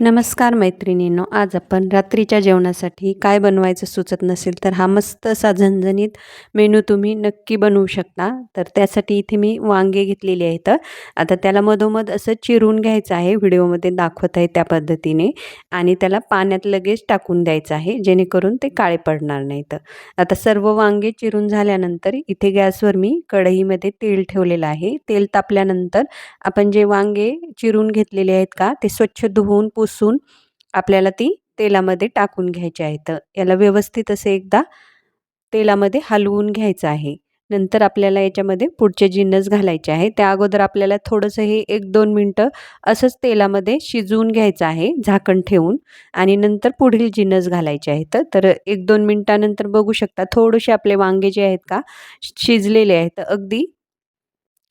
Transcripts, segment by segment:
नमस्कार मैत्रिणींनो आज आपण रात्रीच्या जेवणासाठी काय बनवायचं सुचत नसेल तर हा मस्त असा झणझणीत मेनू तुम्ही नक्की बनवू शकता. तर त्यासाठी इथे मी वांगे घेतलेली आहेत. आता त्याला मधोमध असं चिरून घ्यायचं आहे. व्हिडिओमध्ये दाखवत आहे त्या पद्धतीने. आणि त्याला पाण्यात लगेच टाकून द्यायचं आहे जेणेकरून ते काळे पडणार नाहीत. आता सर्व वांगे चिरून झाल्यानंतर इथे गॅसवर मी कढईमध्ये तेल ठेवलेलं आहे. तेल तापल्यानंतर आपण जे वांगे चिरून घेतलेले आहेत का ते स्वच्छ धुवून पुसून आपल्याला ती तेलामध्ये टाकून घ्यायचे आहेत याला व्यवस्थित असे एकदा तेलामध्ये हलवून घ्यायचं आहे. नंतर आपल्याला याच्यामध्ये पुढचे जिन्नस घालायचे आहे त्या अगोदर आपल्याला थोडंसं हे एक दोन मिनटं असंच तेलामध्ये शिजवून घ्यायचं आहे झाकण ठेवून. आणि नंतर पुढील जिन्नस घालायचे आहेत तर एक दोन मिनटानंतर बघू शकता. थोडेसे आपले वांगे जे आहेत का शिजलेले आहेत. अगदी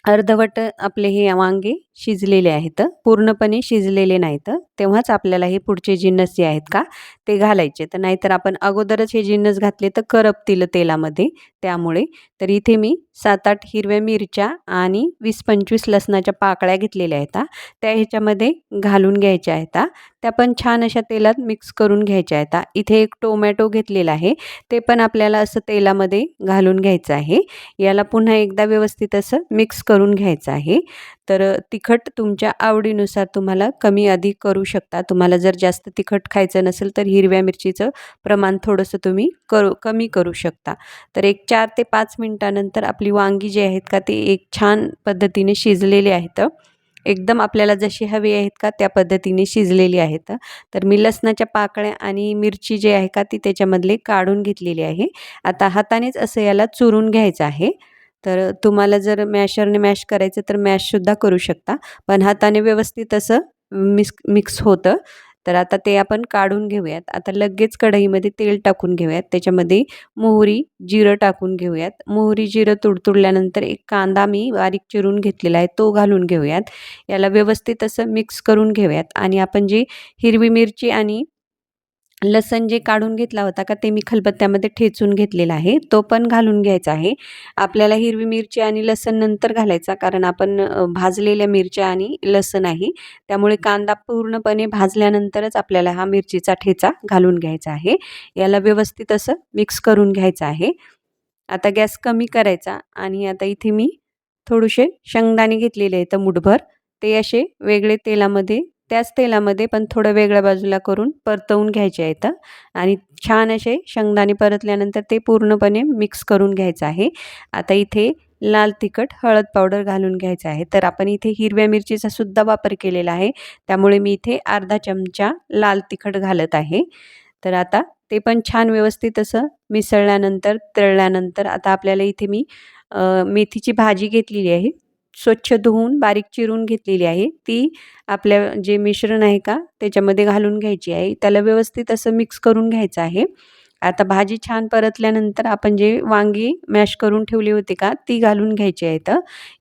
अर्धवट आपले हे वांगे शिजलेले आहेत. पूर्णपणे शिजलेले नाहीत. तेव्हाच आपल्याला हे पुढचे जिन्नस जे आहेत का ते घालायचे. तर नाहीतर आपण अगोदरच हे जिन्नस घातले तर करपतील तेलामध्ये. त्यामुळे तर इथे मी सात आठ हिरव्या मिरच्या आणि वीस पंचवीस लसणाच्या पाकळ्या घेतलेल्या आहेत. त्या ह्याच्यामध्ये घालून घ्यायच्या आहेत. त्या पण छान अशा तेलात मिक्स करून घ्यायच्या आहेत. इथे एक टोमॅटो घेतलेला आहे. ते पण आपल्याला असं तेलामध्ये घालून घ्यायचं आहे. याला पुन्हा एकदा व्यवस्थित असं मिक्स करून करून घ्यायचं आहे. तर तिखट तुमच्या आवडीनुसार तुम्हाला कमी अधिक करू शकता. तुम्हाला जर जास्त तिखट खायचं नसेल तर हिरव्या मिरचीचं प्रमाण थोडंसं तुम्ही करू कमी करू शकता. तर एक चार ते पाच मिनटानंतर आपली वांगी जी आहेत का ती एक छान पद्धतीने शिजलेली आहेत. एकदम आपल्याला जशी हवी आहेत का त्या पद्धतीने शिजलेली आहेत. तर मी लसणाच्या पाकळ्या आणि मिरची जी आहे का ती त्याच्यामधले काढून घेतलेली आहे. आता हातानेच असं याला चुरून घ्यायचं आहे. तर तुम्हाला जर मॅशरने मॅश करायचं तर मॅशसुद्धा करू शकता. पण हाताने व्यवस्थित असं मिक्स मिक्स होतं. तर आता ते आपण काढून घेऊयात. आता लगेच कढईमध्ये तेल टाकून घेऊयात. त्याच्यामध्ये मोहरी जिरं टाकून घेऊयात. मोहरी जिरं तुडतुडल्यानंतर एक कांदा मी बारीक चिरून घेतलेला आहे. तो घालून घेऊयात. याला व्यवस्थित असं मिक्स करून घेऊयात. आणि आपण जी हिरवी मिरची आणि लसण जे काढून घेतला होता का ते मी खलबत्त्यामध्ये ठेचून घेतलेला आहे. तो पण घालून घ्यायचा आहे. आपल्याला हिरवी मिरची आणि लसण नंतर घालायचा कारण आपण भाजलेल्या मिरच्या आणि लसण आहे. त्यामुळे कांदा पूर्णपणे भाजल्यानंतरच आपल्याला हा मिरचीचा ठेचा घालून घ्यायचा आहे. याला व्यवस्थित असं मिक्स करून घ्यायचं आहे. आता गॅस कमी करायचा आणि आता इथे मी थोडेसे शेंगदाणे घेतलेले आहेत मुठभर. ते असे वेगळे तेलामध्ये त्याच तेलामध्ये पण थोडं वेगळ्या बाजूला करून परतवून घ्यायचे आहेत आणि छान असे शेंगदाणे परतल्यानंतर ते पूर्णपणे मिक्स करून घ्यायचं आहे. आता इथे लाल तिखट हळद पावडर घालून घ्यायचं आहे. तर आपण इथे हिरव्या मिरचीचा सुद्धा वापर केलेला आहे. त्यामुळे मी इथे अर्धा चमचा लाल तिखट घालत आहे. तर आता ते पण छान व्यवस्थित असं मिसळल्यानंतर तळल्यानंतर आता आपल्याला इथे मी मेथीची भाजी घेतलेली आहे. स्वच्छ धुवून बारीक चिरून घेतलेली आहे. ती आपल्या जे मिश्रण आहे का त्याच्यामध्ये घालून घ्यायची आहे. त्याला व्यवस्थित असं मिक्स करून घ्यायचं आहे. आता भाजी छान परतल्यानंतर आपण जे वांगी मॅश करून ठेवली होती का ती घालून घ्यायची आहेत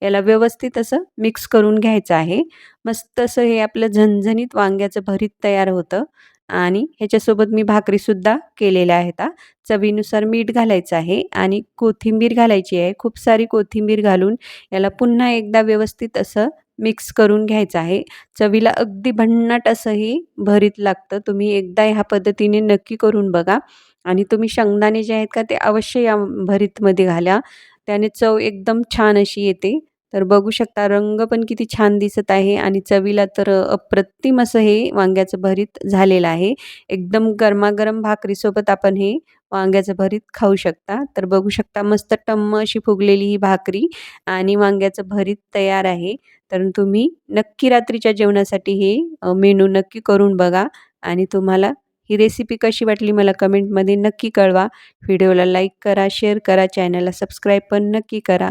याला व्यवस्थित असं मिक्स करून घ्यायचं आहे. मस्त असं हे आपलं झणझणीत वांग्याचं भरीत तयार होतं. आणि ह्याच्यासोबत मी भाकरीसुद्धा केलेल्या आहेत चवीनुसार मीठ घालायचं आहे आणि कोथिंबीर घालायची आहे. खूप सारी कोथिंबीर घालून याला पुन्हा एकदा व्यवस्थित असं मिक्स करून घ्यायचं आहे. चवीला अगदी भन्नाट असंही भरीत लागतं. तुम्ही एकदा ह्या पद्धतीने नक्की करून बघा आणि तुम्ही शेंगदाणे जे आहेत का ते अवश्य या भरीतमध्ये घाला. त्याने चव एकदम छान अशी येते. तर बघू शकता रंग पण किती छान दिसत आहे आणि चवीला तर अप्रतिम असं हे वांग्याचं भरीत झालेलं आहे. एकदम गरमागरम भाकरीसोबत आपण हे वांग्याचं भरीत खाऊ शकता. तर बघू शकता मस्त टम्म अशी फुगलेली ही भाकरी आणि वांग्याचं भरीत तयार आहे. तर तुम्ही नक्की रात्रीच्या जेवणासाठी हे मेनू नक्की करून बघा आणि तुम्हाला ही रेसिपी कशी वाटली मला कमेंटमध्ये नक्की कळवा. व्हिडिओला लाईक करा शेअर करा चॅनलला सबस्क्राईब पण नक्की करा.